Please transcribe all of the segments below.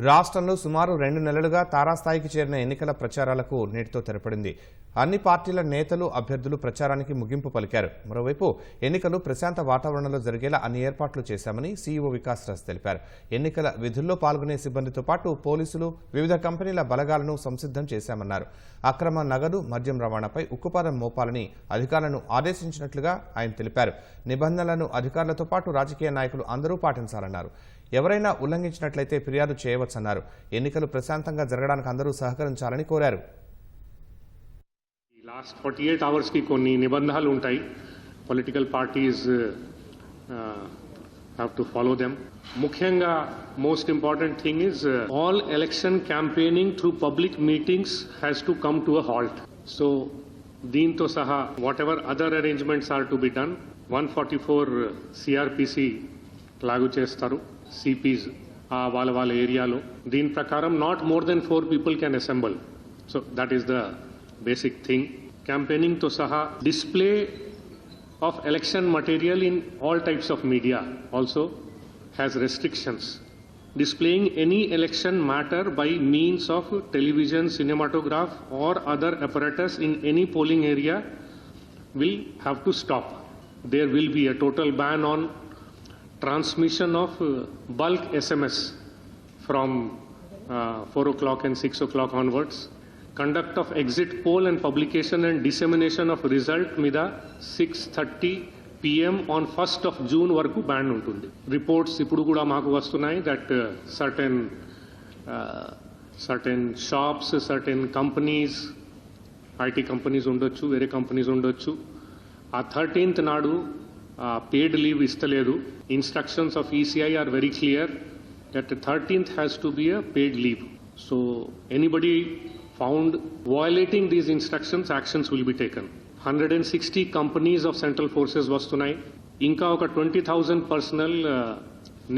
రాష్ట్రంలో సుమారు రెండు నెలలుగా తారాస్థాయికి చేరిన ఎన్నికల ప్రచారాలకు నేటితో తెరపడింది. అన్ని పార్టీల నేతలు అభ్యర్థులు ప్రచారానికి ముగింపు పలికారు. మరోవైపు ఎన్నికలు ప్రశాంత వాతావరణంలో జరిగేలా అన్ని ఏర్పాట్లు చేశామని సీఈఓ వికాస్ రాజ్ తెలిపారు. ఎన్నికల విధుల్లో పాల్గొనే సిబ్బందితో పాటు పోలీసులు వివిధ కంపెనీల బలగాలను సంసిద్ధం చేశామన్నారు. అక్రమ నగదు మద్యం రవాణాపై ఉక్కుపాదం మోపాలని అధికారులను ఆదేశించినట్లుగా ఆయన తెలిపారు. నిబంధనలను అధికారులతో పాటు రాజకీయ నాయకులు అందరూ పాటించాలన్నారు. ఎవరైనా ఉల్లంఘించినట్లయితే ఫిర్యాదు చేయవచ్చన్నారు. ఎన్నికలు ప్రశాంతంగా జరగడానికి అందరూ సహకరించాలని కోరారు. ఈ లాస్ట్ ఫార్టీ ఎయిట్ అవర్స్కి కొన్ని నిబంధనలు ఉంటాయి. Political parties have to follow them ముఖ్యంగా most important thing is all election campaigning through public meetings has to come to a halt so దీంతో సహా whatever other arrangements are to be done one forty four CRPC లాగు చేస్తారు CP's వాళ్ళ వాళ్ళ ఏరియాలో దీని ప్రకారం not more than four people can assemble so that is the basic thing క్యాంపెయినింగ్తో సహా display of election material in all types of media also has restrictions. Displaying any election matter by means of television, cinematograph, or other apparatus in any polling area will have to stop. There will be a total ban on transmission of bulk SMS from uh, 4 o'clock and 6 o'clock onwards. Conduct of exit poll and publication and dissemination of result మీద six thirty PM on first of June వరకు ban ఉంటుంది reports ఇప్పుడు కూడా మాకు వస్తున్నాయి that certain certain shops certain companies IT companies ఉండొచ్చు వేరే companies ఉండొచ్చు ఆ థర్టీన్త్ నాడు paid leave ఇస్తలేదు. Instructions of ECI are very clear that thirteenth has to be a paid leave so anybody found violating these instructions actions will be taken hundred and sixty companies of central forces వస్తున్నాయి. ఇంకా ఒక twenty thousand personnel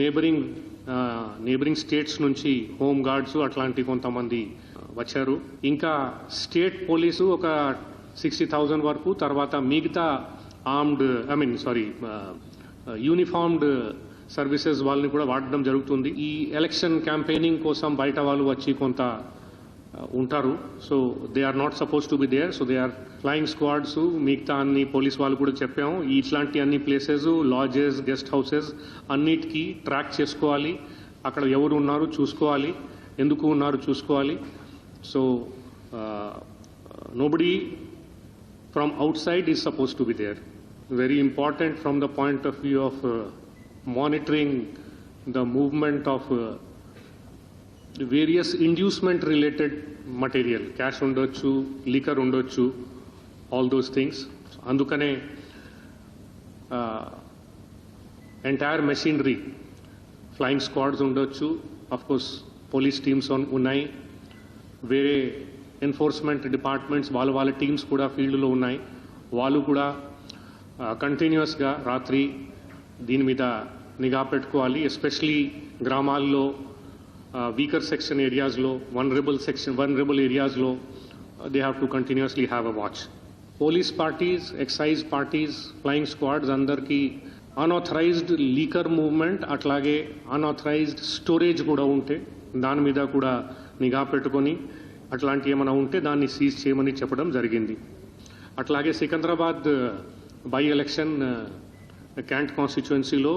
neighbouring neighbouring states నుంచి home guards అట్లాంటి కొంతమంది వచ్చారు. ఇంకా state police ఒక sixty thousand వరకు తర్వాత మిగతా armed I mean sorry uniformed services వాళ్ళని కూడా వాడడం జరుగుతుంది. ఈ ఎలక్షన్ క్యాంపెయినింగ్ కోసం బయట వాళ్ళు వచ్చి కొంత ఉంటారు. So they are not suppose to be there so they are flying squads మిగతా అన్ని పోలీస్ వాళ్ళు కూడా చెప్పాము. ఇట్లాంటి అన్ని ప్లేసెస్ లాడ్జెస్ గెస్ట్ హౌసెస్ అన్నిటికీ ట్రాక్ చేసుకోవాలి. అక్కడ ఎవరు ఉన్నారు చూసుకోవాలి. ఎందుకు ఉన్నారు చూసుకోవాలి. So nobody from outside is suppose to be there very important from the point of view of monitoring the movement of various inducement related material cash ఉండొచ్చు లికర్ ఉండొచ్చు ఆల్ దోస్ థింగ్స్ అందుకనే ఎంటైర్ మెషినరీ ఫ్లయింగ్ స్క్వాడ్స్ ఉండొచ్చు course police teams ఉన్నాయి వేరే enforcement departments వాళ్ళ వాళ్ళ teams కూడా ఫీల్డ్లో ఉన్నాయి వాళ్ళు కూడా కంటిన్యూస్గా రాత్రి దీని మీద నిఘా పెట్టుకోవాలి. ఎస్పెషలీ గ్రామాల్లో వీకర్ సెక్షన్ ఏరియాస్లో వన్రబుల్ సెక్షన్ వన్రబుల్ ఏరియాస్లో they have to continuously have a watch police parties excise parties flying squads అందరికీ అన్ఆథరైజ్డ్ లీకర్ మూవ్మెంట్ అట్లాగే అన్ఆథరైజ్డ్ స్టోరేజ్ కూడా ఉంటే దాని మీద కూడా నిఘా పెట్టుకొని అట్లాంటి ఏమైనా ఉంటే దాన్ని సీజ్ చేయమని చెప్పడం జరిగింది. అట్లాగే సికింద్రాబాద్ బై ఎలక్షన్ క్యాంట్ కాన్స్టిట్యుయెన్సీలో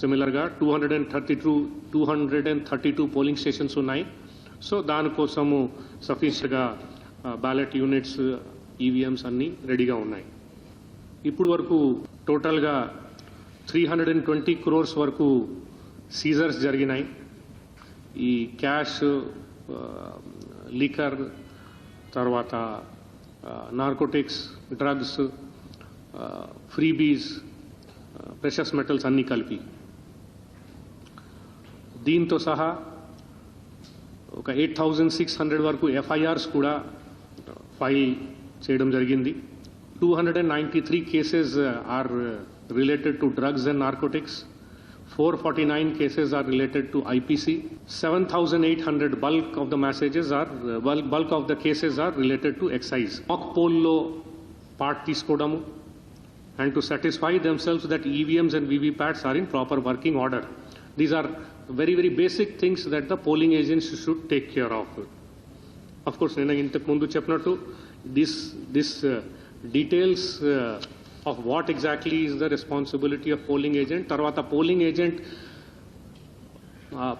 సిమిలర్గా two hundred and thirty two two hundred and thirty two polling stations ఉన్నాయి సో దానికోసము సఫిషియట్గా బ్యాలెట్ యూనిట్స్ ఈవీఎంస్ అన్నీ రెడీగా ఉన్నాయి. ఇప్పుడు వరకు టోటల్గా three hundred and twenty crores వరకు సీజర్స్ జరిగినాయి. ఈ క్యాష్ లీకర్ తర్వాత narcotics drugs freebies precious metals అన్నీ కలిపి. దీంతో సహా ఒక ఎయిట్ థౌజండ్ సిక్స్ హండ్రెడ్ వరకు ఎఫ్ఐఆర్స్ కూడా ఫైల్ చేయడం జరిగింది. Two hundred and ninety three cases are related to drugs and narcotics. Four forty nine cases are related to IPC. Seven thousand eight hundred bulk of the messages are bulk of the cases are related to excise. Mock పోల్లో part తీసుకోవడము and to satisfy themselves that EVMs and VVPATs are in proper working order. These are very, very basic things that the polling agents should take care of. Of course, నేను ఇంతకు ముందు చెప్పినట్టు this this details of what exactly is the responsibility of polling agent తర్వాత polling agent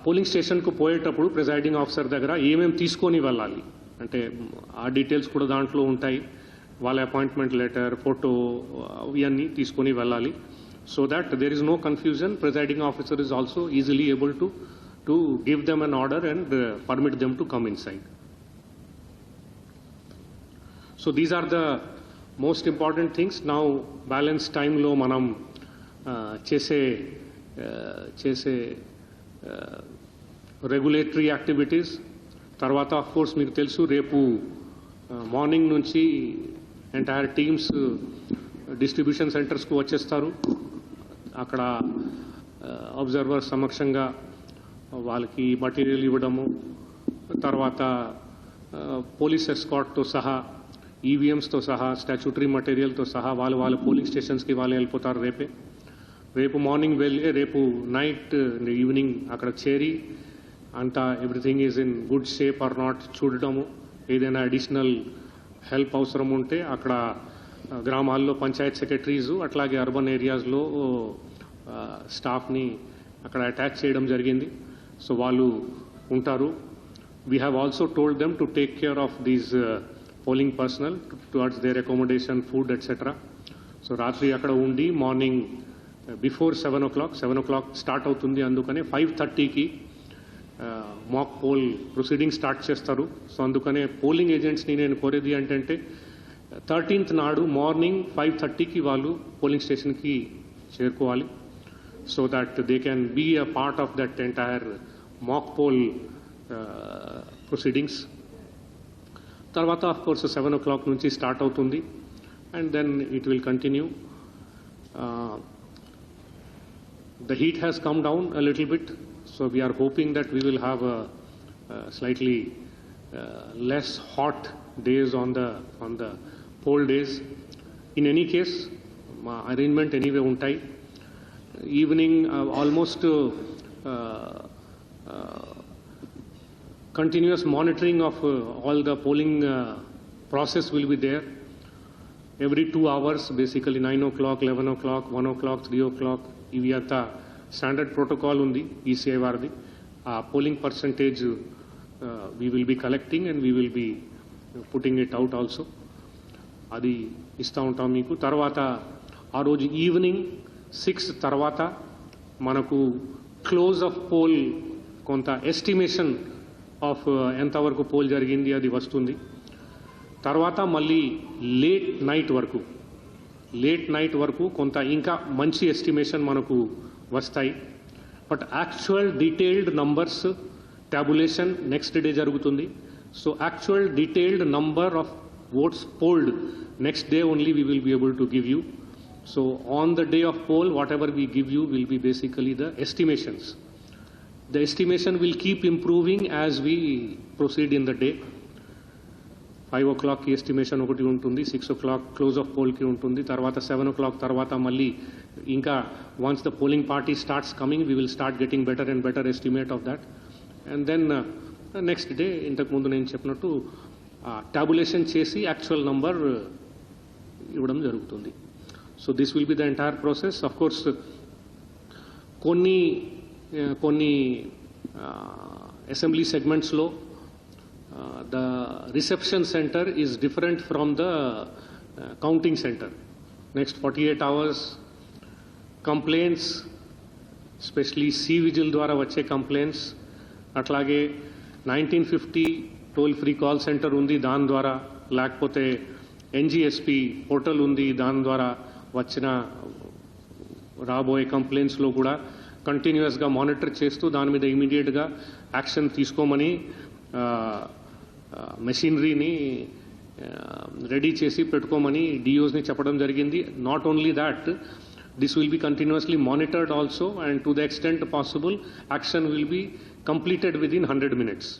polling స్టేషన్కు పోయేటప్పుడు presiding officer దగ్గర ఏమేమి తీసుకొని వెళ్ళాలి అంటే ఆ డీటెయిల్స్ కూడా దాంట్లో ఉంటాయి వాళ్ళ అపాయింట్మెంట్ లెటర్ ఫోటో ఇవన్నీ తీసుకొని వెళ్ళాలి. So that there is no confusion presiding officer is also easily able to to give them an order and permit them to come inside so these are the most important things నా balance టైంలో మనం చేసే చేసే regulatory activities తర్వాత of course మీకు తెలుసు రేపు morning నుంచి ఎంటైర్ టీమ్స్ డిస్ట్రిబ్యూషన్ సెంటర్స్కు వచ్చేస్తారు. అక్కడ uh, అబ్జర్వర్ సమక్షంగా వాళ్ళకి మటీరియల్ ఇవ్వడము తర్వాత uh, పోలీస్ ఎస్కాట్తో సహా ఈవీఎంస్తో సహా స్టాచ్యూటరీ మటీరియల్తో సహా వాళ్ళు వాళ్ళ పోలింగ్ స్టేషన్స్కి వాళ్ళు వెళ్ళిపోతారు రేపే. రేపు మార్నింగ్ వెళ్ళి రేపు నైట్ ఈవినింగ్ uh, అక్కడ చేరి అంతా everything is in good shape or not చూడటము ఏదైనా అడిషనల్ హెల్ప్ అవసరం ఉంటే అక్కడ గ్రామాల్లో పంచాయత్ సెక్రటరీస్ అట్లాగే అర్బన్ ఏరియాస్లో స్టాఫ్ని అక్కడ అటాచ్ చేయడం జరిగింది. సో వాళ్ళు ఉంటారు. We have also told them to take care of these polling personnel towards their accommodation food etcetera so రాత్రి అక్కడ ఉండి morning before seven o'clock seven o'clock start అవుతుంది. అందుకనే ఫైవ్ థర్టీకి మాక్ పోల్ ప్రొసీడింగ్ స్టార్ట్ చేస్తారు. సో అందుకనే polling ఏజెంట్స్ని నేను కోరేది ఏంటంటే థర్టీన్త్ నాడు మార్నింగ్ ఫైవ్ థర్టీకి వాళ్ళు పోలింగ్ స్టేషన్కి చేరుకోవాలి. So that they can be a part of that entire mock poll proceedings తర్వాత of course seven o'clock నుంచి స్టార్ట్ అవుతుంది. And then it will continue the heat has come down a little bit So we are hoping that we will have a, a slightly uh, less hot days on the on the pole days. In any case, arrangement anyway untai. Evening uh, almost uh, uh, uh continuous monitoring of uh, all the polling process will be there. Every two hours, basically 9 o'clock, 11 o'clock, 1 o'clock, 3 o'clock, Iviata standard protocol ఉంది ECI వారిది ఆ polling percentage we will be collecting and we will be putting it out also అది ఇస్తూ ఉంటాం మీకు. తర్వాత ఆ రోజు ఈవినింగ్ సిక్స్ తర్వాత మనకు క్లోజ్ ఆఫ్ పోల్ కొంత ఎస్టిమేషన్ ఆఫ్ ఎంతవరకు పోల్ జరిగింది అది వస్తుంది. తర్వాత మళ్ళీ లేట్ నైట్ వరకు లేట్ నైట్ వరకు కొంత ఇంకా మంచి ఎస్టిమేషన్ మనకు వస్తాయి but actual detailed numbers tabulation next day జరుగుతుంది so actual detailed number of votes polled next day only we will be able to give you so on the day of poll whatever we give you will be basically the estimations the estimation will keep improving as we proceed in the day. Five ఓ క్లాక్కి estimation ఒకటి ఉంటుంది six o'clock close of పోల్కి ఉంటుంది తర్వాత seven o'clock తర్వాత మళ్ళీ ఇంకా once the polling party starts coming we will start getting better and better estimate of that and then next day ఇంతకుముందు నేను చెప్పినట్టు టాబులేషన్ చేసి యాక్చువల్ నంబర్ uh, ఇవ్వడం జరుగుతుంది. So this will be the entire process of course కొన్ని uh, కొన్ని uh, assembly సెగ్మెంట్స్లో the reception centre is different from the counting centre. Next forty eight hours complaints specially C vigil ద్వారా వచ్చే complaints అట్లాగే nineteen fifty toll free call centre ఉంది దాని ద్వారా లేకపోతే ఎన్జిఎస్పి portal ఉంది దాని ద్వారా వచ్చిన రాబోయే కంప్లైంట్స్లో కూడా కంటిన్యూస్గా మానిటర్ చేస్తూ దాని మీద ఇమీడియట్గా యాక్షన్ తీసుకోమని మెషినరీని రెడీ చేసి పెట్టుకోమని డిఓస్ని చెప్పడం జరిగింది. Not only that this will be continuously monitored also and to the extent possible action will be completed within hundred minutes